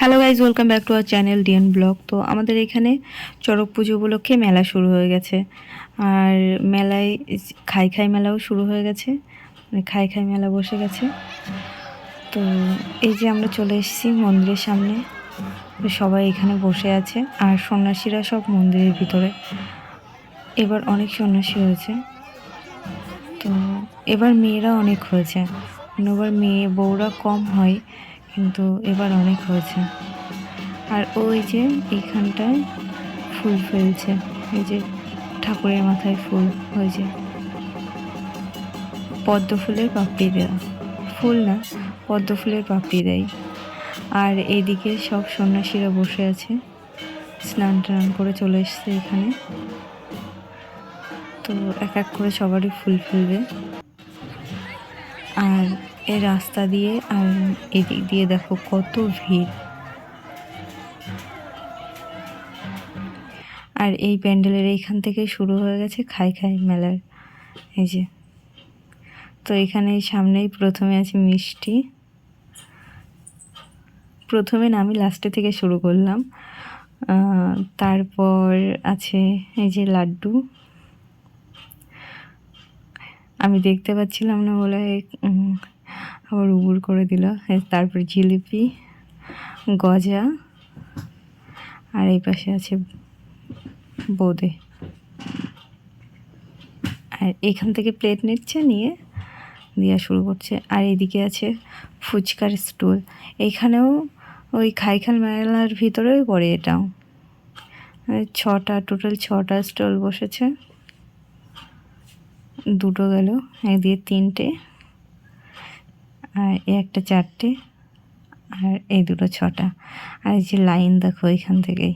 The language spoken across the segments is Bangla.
Hello guys welcome back to our channel DN blog তো আমাদের এখানে চড়ক পুজো উপলক্ষে মেলা শুরু হয়ে গেছে। আর মেলায় খাই খাই মেলাও শুরু হয়ে গেছে। মানে খাই খাই মেলা বসে গেছে। তো এই যে আমরা চলে এসেছি মন্দিরের সামনে। সবাই এখানে বসে আছে। আর সন্ন্যাসীরা সব মন্দিরের ভিতরে। এবার অনেক সন্ন্যাসী হয়েছে। তো এবার মেয়েরা অনেক হয়েছে। অন্যবার মেয়ে, বউরা কম হয়। কিন্তু এবার অনেক হয়েছে। আর ওই যে এইখানটায় ফুল ফেলছে। এই যে ঠাকুরের মাথায় ফুল হয়েছে। পদ্ম ফুলের পাপড়ি দেওয়া। ফুল না, পদ্ম ফুলের পাপড়ি দেয়। আর এইদিকে সব সন্ন্যাসীরা বসে আছে। স্নান টান করে চলে এসছে এখানে। তো এক এক করে সবারই ফুল ফেলবে। আর এই রাস্তা দিয়ে আর এদিক দিয়ে দেখো কত ভিড়। আর এই প্যান্ডেলের এইখান থেকে শুরু হয়ে গেছে খাই খাই মেলার। এই যে। তো এখানে সামনেই প্রথমে আছে মিষ্টি। প্রথমে না আমি লাস্টে থেকে শুরু করলাম। তারপর আছে এই যে লাড্ডু। আমি দেখতে পাচ্ছিলাম না বলে আবার উবুর করে দিল। এই তারপর জিলিপি, গজা, আর এই পাশে আছে বোঁদে। আর এখান থেকে প্লেট নিচ্ছে, নিয়ে দেওয়া শুরু করছে। আর এদিকে আছে ফুচকার স্টল। এইখানেও ওই খাইখাল মেলার ভিতরেই পড়ে এটাও ছটা টোটাল ছটা স্টল বসেছে। দুটো গেল, এক দিয়ে তিনটে। আর এই একটা চারটে আর এই দুটো ছটা। আর এই যে লাইন দেখো এখান থেকেই।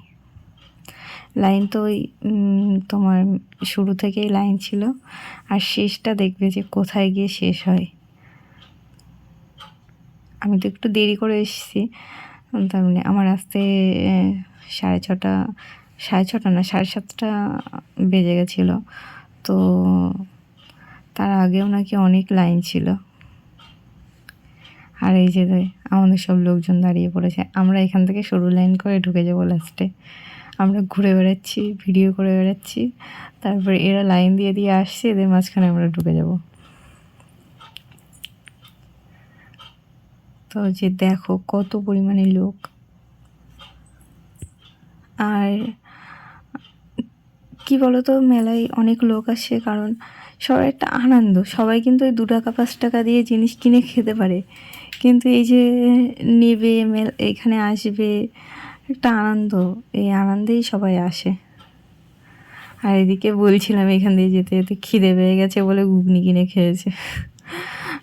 লাইন তো ওই তোমার শুরু থেকেই লাইন ছিল। আর শেষটা দেখবে যে কোথায় গিয়ে শেষ হয়। আমি তো একটু দেরি করে এসেছি। তার মানে আমার আসতে সাড়ে ছটা সাড়ে ছটা না, সাড়ে সাতটা বেজে গেছিল। তো তার আগেও নাকি অনেক লাইন ছিল। আর এই যে আমাদের সব লোকজন দাঁড়িয়ে পড়েছে, আমরা এখান থেকে সরু লাইন করে ঢুকে যাব লাস্টে আমরা ঘুরে বেড়াচ্ছি ভিডিও করে বেড়াচ্ছি, তারপরে এরা লাইন দিয়ে দিয়ে আসছে, এদের মাঝখানে আমরা ঢুকে যাব। তো যে দেখো কত পরিমাণে লোক। আর কি বলতো, মেলায় অনেক লোক আসে, কারণ সবার একটা আনন্দ। সবাই কিন্তু ওই দু টাকা, পাঁচ টাকা দিয়ে জিনিস কিনে খেতে পারে। কিন্তু এই যে নেবে, মেল, এখানে আসবে, একটা আনন্দ। এই আনন্দেই সবাই আসে। আর এদিকে বলছিলাম এখান দিয়ে যেতে যেতে খিদে পেয়ে গেছে বলে ঘুগনি কিনে খেয়েছে।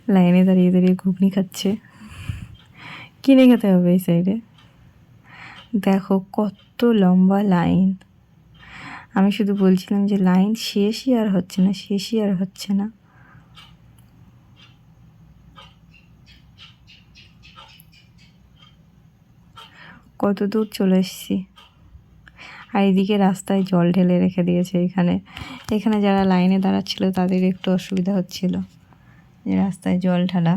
লাইনে দাঁড়িয়ে দাঁড়িয়ে ঘুগনি খাচ্ছে। কিনে খেতে হবে এই সাইডে। দেখো কত লম্বা লাইন। আমি শুধু বলছিলাম যে লাইন শেষই আর হচ্ছে না, শেষই আর হচ্ছে না। কত দূর চলে এসেছি। আর এদিকে রাস্তায় জল ঢেলে রেখে দিয়েছে এখানে। এখানে যারা লাইনে দাঁড়াচ্ছিল, তাদের একটু অসুবিধা হচ্ছিল যে রাস্তায় জল ঢালা।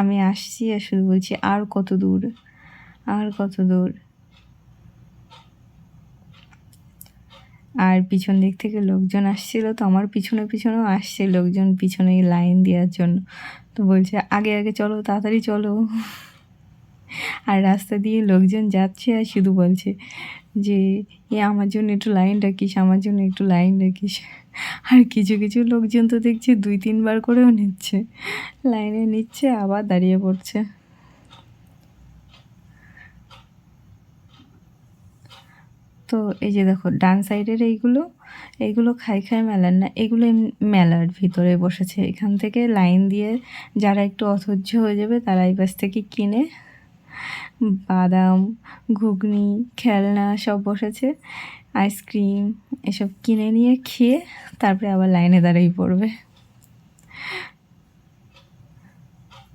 আমি আসছি আর শুধু বলছি, আর কত দূর? আর কত দূর? আর পিছন দিক থেকে লোকজন আসছিল তো আমার পিছনে পিছনেও আসছে লোকজন পিছনে লাইন দেওয়ার জন্য। তো বলছে, আগে আগে চলো, তাড়াতাড়ি চলো। আর রাস্তা দিয়ে লোকজন যাচ্ছে আর শুধু বলছে যে, এ, আমার জন্য একটু লাইন রাখিস, আমার জন্য একটু লাইন রাখিস। আর কিছু কিছু লোকজন তো দেখছি দুই, তিনবার করেও নিচ্ছে। লাইনে নিচ্ছে, আবার দাঁড়িয়ে পড়ছে। তো এই যে দেখো, ডান সাইডের এইগুলো এইগুলো খাই খাই মেলার না এগুলো মেলার ভিতরে বসেছে। এখান থেকে লাইন দিয়ে যারা একটু অধৈর্য হয়ে যাবে, তারা এই পাশ থেকে কিনে বাদাম, ঘুগনি, খেলনা সব বসেছে, আইসক্রিম এসব কিনে নিয়ে খেয়ে তারপরে আবার লাইনে দাঁড়িয়ে পড়বে।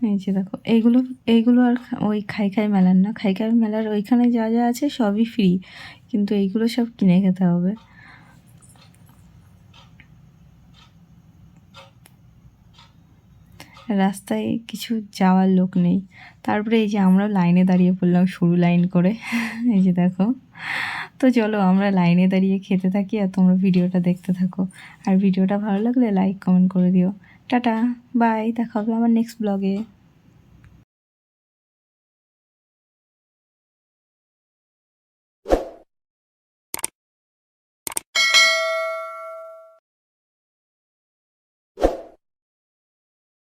এই যে দেখো এইগুলো এইগুলো আর ওই খাই খাই মেলার না। খাই খাই মেলার ওইখানে যা যা আছে সবই ফ্রি কিন্তু এইগুলো সব কিনে খেতে হবে। রাস্তায় কিছু যাওয়ার লোক নেই। তারপরে এই যে আমরা লাইনে দাঁড়িয়ে পড়লাম সরু লাইন করে। এই যে দেখো, তো চলো আমরা লাইনে দাঁড়িয়ে খেতে থাকি আর তোমরা ভিডিওটা দেখতে থাকো। আর ভিডিওটা ভালো লাগলে লাইক কমেন্ট করে দিও। টাটা বাই দেখা হবে আমার নেক্সট ব্লগে